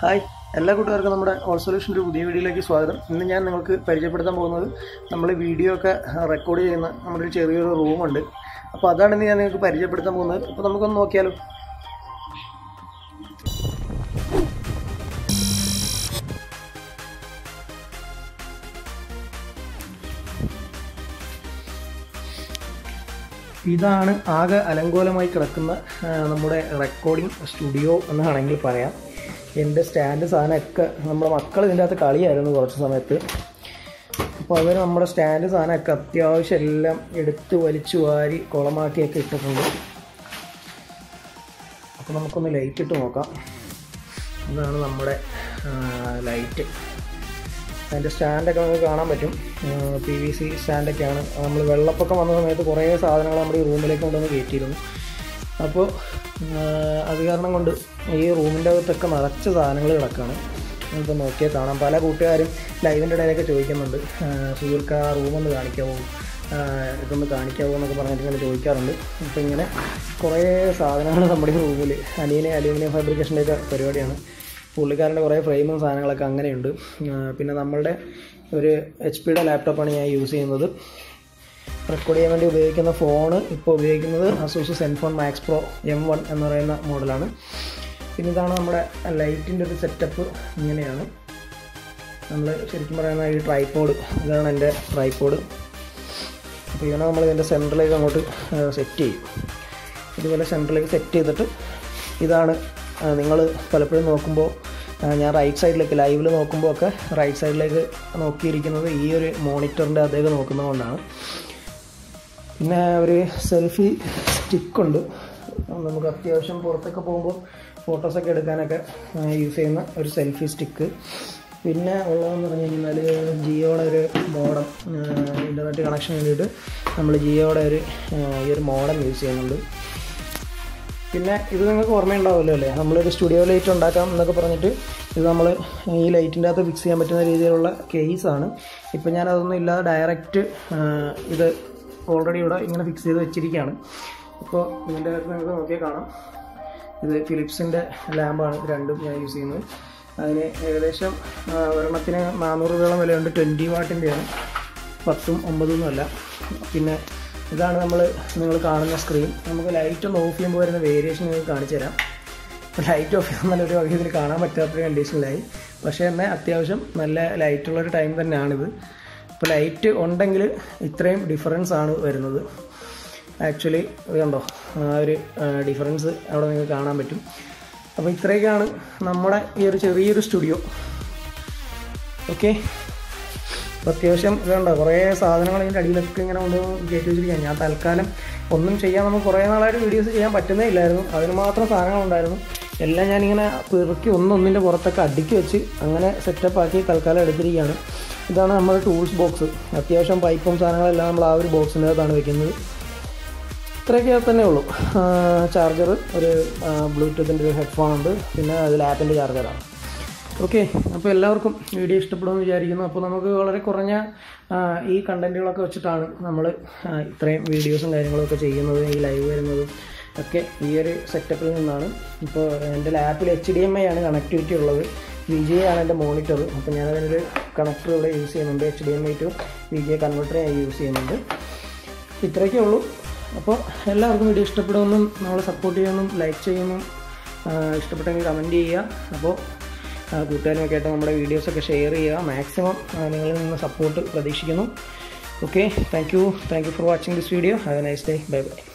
Hi. എല്ലാ കൂട്ടുകാർക്കും നമ്മുടെ ഓൾ സൊല്യൂഷന്റെ പുതിയ വീഡിയോയിലേക്ക് സ്വാഗതം. ഇന്ന് ഞാൻ നിങ്ങൾക്ക് പരിചയപ്പെടുത്താൻ പോകുന്നത് നമ്മൾ വീഡിയോ ഒക്കെ റെക്കോർഡ് ചെയ്യുന്ന നമ്മുടെ ഒരു ചെറിയൊരു റൂമുണ്ട് അപ്പോൾ അതാണ് ഇന്ന് ഞാൻ നിങ്ങൾക്ക് പരിചയപ്പെടുത്താൻ പോകുന്നത്. അപ്പോൾ നമുക്കൊന്ന് നോക്കിയാലോ? ഇതാണ് ആകെ അലങ്കോലമായി കിടക്കുന്ന നമ്മുടെ റെക്കോർഡിംഗ് സ്റ്റുഡിയോ എന്നാണെങ്കിൽ പറയാം. എന്റെ സ്റ്റാൻഡ് സാധനമൊക്കെ നമ്മുടെ മക്കൾ ഇതിന്റെ അകത്ത് കളിയായിരുന്നു കുറച്ച് സമയത്ത്. അപ്പോൾ അവർ നമ്മുടെ സ്റ്റാൻഡ് സാധനമൊക്കെ അത്യാവശ്യം എല്ലാം എടുത്ത് വലിച്ചു വാരി കുളമാക്കിയൊക്കെ ഇട്ടിട്ടുണ്ട്. അപ്പോൾ നമുക്കൊന്ന് ലൈറ്റ് ഇട്ട് നോക്കാം. ഇതാണ് നമ്മുടെ ലൈറ്റ് അതിന്റെ സ്റ്റാൻഡൊക്കെ നമുക്ക് കാണാൻ പറ്റും. പി വി സി സ്റ്റാൻഡൊക്കെയാണ് നമ്മൾ വെള്ളപ്പൊക്കം വന്ന സമയത്ത് കുറേ സാധനങ്ങൾ നമ്മുടെ ഈ റൂമിലേക്ക് കൊണ്ടുവന്ന് കയറ്റിയിരുന്നു. അപ്പോൾ അത് കാരണം കൊണ്ട് ഈ റൂമിന്റെ അകത്തൊക്കെ നിറച്ച സാധനങ്ങൾ കിടക്കുകയാണ് നമുക്ക് നോക്കിയാൽ കാണാം. പല കൂട്ടുകാരും ലൈവിന്റെ ഇടയിലൊക്കെ ചോദിക്കുന്നുണ്ട്. സുഹൃത്ത് ആ റൂമൊന്ന് കാണിക്കാമോ ഇതൊന്ന് കാണിക്കാമോ എന്നൊക്കെ പറഞ്ഞിട്ട് ഇങ്ങനെ ചോദിക്കാറുണ്ട്. അപ്പോൾ ഇങ്ങനെ കുറേ സാധനങ്ങൾ നമ്മുടെ റൂമിൽ അനിയനെ അലൂമിനിയം ഫാബ്രിക്കേഷന്റെയൊക്കെ പരിപാടിയാണ്. പുള്ളിക്കാരന്റെ കുറേ ഫ്രെയിമും സാധനങ്ങളൊക്കെ അങ്ങനെയുണ്ട്. പിന്നെ നമ്മളുടെ ഒരു എച്ച് പിയുടെ ലാപ്ടോപ്പാണ് ഞാൻ യൂസ് ചെയ്യുന്നത്. റെക്കോർഡ് ചെയ്യാൻ വേണ്ടി ഉപയോഗിക്കുന്ന ഫോൺ ഇപ്പോൾ ഉപയോഗിക്കുന്നത് Asus Zenfone Max Pro M one എന്ന് പറയുന്ന മോഡലാണ് പിന്നെ ഇതാണ് നമ്മുടെ ലൈറ്റിന്റെ ഒരു സെറ്റപ്പ് ഇങ്ങനെയാണ്. നമ്മൾ ശരിക്കും പറയുന്ന ഈ ട്രൈപ്പോഡ് ഇതാണ് എന്റെ ട്രൈപോഡ് അപ്പോൾ ഇതിനെ നമ്മൾ ഇതിന്റെ സെന്ററിലേക്ക് അങ്ങോട്ട് സെറ്റ് ചെയ്യും. ഇതുപോലെ സെന്ററിലേക്ക് സെറ്റ് ചെയ്തിട്ട് ഇതാണ് നിങ്ങൾ പലപ്പോഴും നോക്കുമ്പോൾ ഞാൻ റൈറ്റ് സൈഡിലേക്ക് ലൈവിൽ നോക്കുമ്പോൾ ഒക്കെ റൈറ്റ് സൈഡിലേക്ക് നോക്കിയിരിക്കുന്നത് ഈ ഒരു മോണിറ്ററിന്റെ അതേക്ക് നോക്കുന്നതുകൊണ്ടാണ് പിന്നെ ഒരു സെൽഫി സ്റ്റിക്കുണ്ട്. നമുക്ക് അത്യാവശ്യം പുറത്തൊക്കെ പോകുമ്പോൾ ഫോട്ടോസൊക്കെ എടുക്കാനൊക്കെ യൂസ് ചെയ്യുന്ന ഒരു സെൽഫി സ്റ്റിക്ക്. പിന്നെ ഉള്ളതെന്ന് പറഞ്ഞു കഴിഞ്ഞാൽ ജിയോയുടെ ഒരു മോഡം ഇന്റർനെറ്റ് കണക്ഷൻ വേണ്ടിയിട്ട് നമ്മൾ ജിയോയുടെ ഒരു ഈ ഒരു മോഡം യൂസ് ചെയ്യുന്നുണ്ട്. പിന്നെ ഇത് നിങ്ങൾക്ക് ഓർമ്മയുണ്ടാവുമല്ലോ അല്ലേ? നമ്മളൊരു സ്റ്റുഡിയോ ലൈറ്റ് ഉണ്ടാക്കാം എന്നൊക്കെ പറഞ്ഞിട്ട് ഇത് നമ്മൾ ഈ ലൈറ്റിന്റെ അകത്ത് ഫിക്സ് ചെയ്യാൻ പറ്റുന്ന രീതിയിലുള്ള കേസാണ് ഇപ്പം ഞാൻ അതൊന്നും ഇല്ലാതെ ഡയറക്റ്റ് ഇത് ഓൾറെഡി ഇവിടെ ഇങ്ങനെ ഫിക്സ് ചെയ്ത് വെച്ചിരിക്കുകയാണ്. ഇപ്പോൾ ഇതിന്റെ നിങ്ങൾക്ക് നോക്കിയാൽ കാണാം. ഇത് ഫിലിപ്സിന്റെ ലാമ്പാണ് രണ്ടും ഞാൻ യൂസ് ചെയ്യുന്നത്. അതിന് ഏകദേശം ഒരെണ്ണത്തിന് നാനൂറ് രൂപയോളം വിലയുണ്ട്. ട്വന്റി വാട്ടിന്റെയാണ് പത്തും ഒമ്പതും അല്ല. പിന്നെ ഇതാണ് നമ്മൾ നിങ്ങൾ കാണുന്ന സ്ക്രീൻ നമുക്ക് ലൈറ്റ് ഒന്ന് ഓഫ് ചെയ്യുമ്പോൾ വരുന്ന വേരിയേഷൻ നിങ്ങൾക്ക് കാണിച്ചു തരാം. ലൈറ്റ് ഓഫ് ചെയ്യാൻ നല്ലൊരു വകയിൽ ഇതിൽ കാണാൻ പറ്റാത്തൊരു കണ്ടീഷനിലായി പക്ഷേ എന്നാൽ അത്യാവശ്യം നല്ല ലൈറ്റുള്ളൊരു ടൈം തന്നെയാണിത്. ഇപ്പോൾ ലൈറ്റ് ഉണ്ടെങ്കിൽ ഇത്രയും ഡിഫറൻസ് ആണ് വരുന്നത്. ആക്ച്വലി കണ്ടോ ആ ഒരു ഡിഫറൻസ് അവിടെ നിങ്ങൾക്ക് കാണാൻ പറ്റും. അപ്പോൾ ഇത്രയൊക്കെയാണ് നമ്മുടെ ഈ ഒരു ചെറിയൊരു സ്റ്റുഡിയോ ഓക്കെ അപ്പോൾ അത്യാവശ്യം ഇതുണ്ട്? കുറേ സാധനങ്ങൾ ഇതിന്റെ അടിയിലൊക്കെ ഇങ്ങനെ കൊണ്ട് കയറ്റി വെച്ചിരിക്കുകയാണ്. ഞാൻ തൽക്കാലം ഒന്നും ചെയ്യാൻ നമുക്ക് കുറേ നാളായിട്ട് വീഡിയോസ് ചെയ്യാൻ പറ്റുന്നേ ഇല്ലായിരുന്നു. അതിന് മാത്രം സാധനങ്ങളുണ്ടായിരുന്നു എല്ലാം ഞാനിങ്ങനെ പെറുക്കി ഒന്നൊന്നിന്റെ പുറത്തൊക്കെ അടുക്കി വെച്ച് അങ്ങനെ സെറ്റപ്പ് ആക്കി തൽക്കാലം എടുത്തിരിക്കുകയാണ്. ഇതാണ് നമ്മുടെ ടൂൾസ് ബോക്സ് അത്യാവശ്യം പൈപ്പും സാധനങ്ങളെല്ലാം നമ്മൾ ആ ഒരു ബോക്സിന്റെ അകത്താണ് വെക്കുന്നത്. ഇത്രയൊക്കെ തന്നെ ഉള്ളൂ. ചാർജർ ഒരു ബ്ലൂടൂത്തിന്റെ ഒരു ഹെഡ്ഫോൺ ഉണ്ട്. പിന്നെ അത് ലാപ്പിന്റെ ചാർജറാണ് ഓക്കെ അപ്പോൾ എല്ലാവർക്കും വീഡിയോ ഇഷ്ടപ്പെടുമെന്ന് വിചാരിക്കുന്നു. അപ്പോൾ നമുക്ക് വളരെ കുറഞ്ഞ ഈ കണ്ടന്റുകളൊക്കെ വെച്ചിട്ടാണ് നമ്മൾ ഇത്രയും വീഡിയോസും കാര്യങ്ങളൊക്കെ ചെയ്യുന്നത് ഈ ലൈവ് വരുന്നതും ഒക്കെ ഈ ഒരു സെറ്റപ്പിൽ നിന്നാണ്. ഇപ്പോൾ എന്റെ ലാപ്പിൽ എച്ച് ഡി എം ഐ ആണ് കണക്ടിവിറ്റി ഉള്ളത്. വി ജെ ആണ് എന്റെ മോണിറ്റർ. അപ്പോൾ ഞാൻ അതിനൊരു കണക്ടർ ഇവിടെ യൂസ് ചെയ്യുന്നുണ്ട് H D M I to V J converter ഞാൻ യൂസ് ചെയ്യുന്നുണ്ട്. ഇത്രയൊക്കെ ഉള്ളൂ. അപ്പോൾ എല്ലാവർക്കും വീഡിയോ ഇഷ്ടപ്പെടുമെന്നും നമ്മളെ സപ്പോർട്ട് ചെയ്യുമെന്നും ലൈക്ക് ചെയ്യുമെന്നും ഇഷ്ടപ്പെട്ടെങ്കിൽ കമന്റ് ചെയ്യുക. അപ്പോൾ കൂട്ടുകാരുമൊക്കെ ആയിട്ട് നമ്മുടെ വീഡിയോസൊക്കെ ഷെയർ ചെയ്യുക. മാക്സിമം നിങ്ങളിൽ നിന്ന് സപ്പോർട്ട് പ്രതീക്ഷിക്കുന്നു. Okay thank you thank you for watching this video have a nice day bye bye